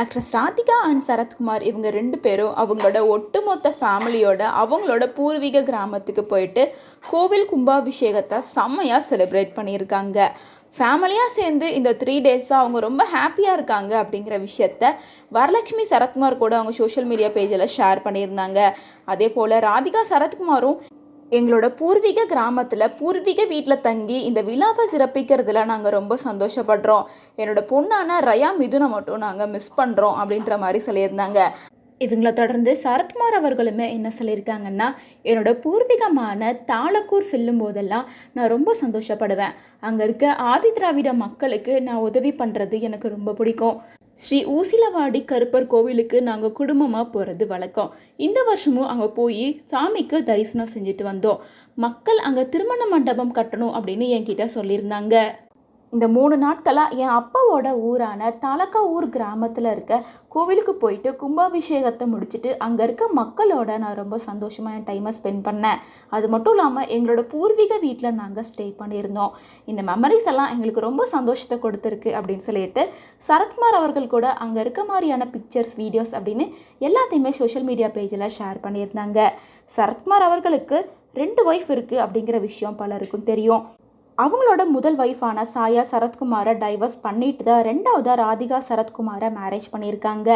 Actress Radhika and Sarathkumar இவங்க ரெண்டு பேரும் அவங்களோட ஒட்டுமொத்த ஃபேமிலியோட அவங்களோட பூர்வீக கிராமத்துக்கு போயிட்டு கோவில் கும்பாபிஷேகத்தை செம்மையாக செலிப்ரேட் பண்ணியிருக்காங்க. ஃபேமிலியாக சேர்ந்து இந்த த்ரீ டேஸாக அவங்க ரொம்ப ஹாப்பியாக இருக்காங்க அப்படிங்கிற விஷயத்த வரலட்சுமி சரத்குமார் கூட அவங்க சோஷியல் மீடியா பேஜில் ஷேர் பண்ணியிருந்தாங்க. அதே போல் ராதிகா சரத்குமாரும் எங்களோட பூர்வீக கிராமத்தில் பூர்வீக வீட்டில் தங்கி இந்த விழாவை சிறப்பிக்கிறதுல நாங்கள் ரொம்ப சந்தோஷப்படுறோம். என்னோட பொண்ணான ரயா மிதுனை மட்டும் நாங்கள் மிஸ் பண்ணுறோம் அப்படின்ற மாதிரி சொல்லியிருந்தாங்க. இவங்கள தொடர்ந்து சரத்குமார் அவர்களுமே என்ன சொல்லியிருக்காங்கன்னா என்னோட பூர்வீகமான தாளக்கூர் செல்லும் போதெல்லாம் நான் ரொம்ப சந்தோஷப்படுவேன். அங்கே இருக்க ஆதி திராவிட மக்களுக்கு நான் உதவி பண்ணுறது எனக்கு ரொம்ப பிடிக்கும். ஸ்ரீ ஊசிலவாடி கருப்பர் கோவிலுக்கு நாங்கள் குடும்பமாக போகிறது வழக்கம். இந்த வருஷமும் அங்கே போய் சாமிக்கு தரிசனம் செஞ்சுட்டு வந்தோம். மக்கள் அங்கே திருமண மண்டபம் கட்டணும் அப்படின்னு என்கிட்ட சொல்லியிருந்தாங்க. இந்த மூணு நாட்களாக என் அப்பாவோட ஊரான தலக்கா ஊர் கிராமத்தில் இருக்க கோவிலுக்கு போயிட்டு கும்பாபிஷேகத்தை முடிச்சுட்டு அங்கே இருக்க மக்களோட நான் ரொம்ப சந்தோஷமாக என் டைமை ஸ்பெண்ட் பண்ணேன். அது மட்டும் இல்லாமல் எங்களோட பூர்வீக வீட்டில் நாங்கள் ஸ்டே பண்ணியிருந்தோம். இந்த மெமரிஸ் எல்லாம் எங்களுக்கு ரொம்ப சந்தோஷத்தை கொடுத்துருக்கு அப்படின்னு சொல்லிட்டு சரத்குமார் அவர்கள் கூட அங்கே இருக்க மாதிரியான பிக்சர்ஸ் வீடியோஸ் அப்படின்னு எல்லாத்தையுமே சோஷியல் மீடியா பேஜில் ஷேர் பண்ணியிருந்தாங்க. சரத்குமார் அவர்களுக்கு ரெண்டு ஒய்ஃப் இருக்குது அப்படிங்கிற விஷயம் பலருக்கும் தெரியும். அவங்களோட முதல் ஒய்ஃபான சாயா சரத்குமாரை டைவர்ஸ் பண்ணிட்டு தான் ரெண்டாவதாக ராதிகா சரத்குமாரை மேரேஜ் பண்ணியிருக்காங்க.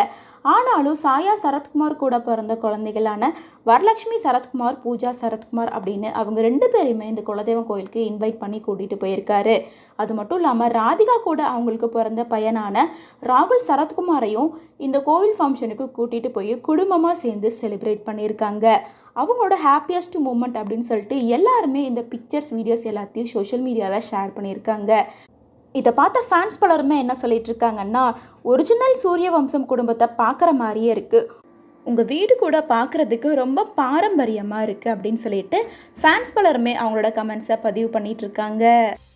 ஆனாலும் சாயா சரத்குமார் கூட பிறந்த குழந்தைகளான வரலட்சுமி சரத்குமார் பூஜா சரத்குமார் அப்படின்னு அவங்க ரெண்டு பேரையுமே இந்த குலதெய்வம் கோயிலுக்கு இன்வைட் பண்ணி கூட்டிகிட்டு போயிருக்காரு. அது மட்டும் இல்லாமல் ராதிகா கூட அவங்களுக்கு பிறந்த பையனான ராகுல் சரத்குமாரையும் இந்த கோவில் ஃபங்க்ஷனுக்கு கூட்டிகிட்டு போய் குடும்பமாக சேர்ந்து செலிப்ரேட் பண்ணியிருக்காங்க. அவங்களோட ஹாப்பியஸ்ட் மூமெண்ட் அப்படின்னு சொல்லிட்டு எல்லாருமே இந்த பிக்சர்ஸ் வீடியோஸ் எல்லாத்தையும் சோஷியல் மீடியாவில் ஷேர் பண்ணியிருக்காங்க. இதை பார்த்த ஃபேன்ஸ் பலருமே என்ன சொல்லிட்டு இருக்காங்கன்னா ஒரிஜினல் சூரிய வம்சம் குடும்பத்தை பார்க்குற மாதிரியே இருக்குது உங்கள் வீடு கூட பார்க்குறதுக்கு ரொம்ப பாரம்பரியமாக இருக்குது அப்படின்னு சொல்லிட்டு ஃபேன்ஸ் பலருமே அவங்களோட கமெண்ட்ஸை பதிவு பண்ணிகிட்ருக்காங்க இருக்காங்க.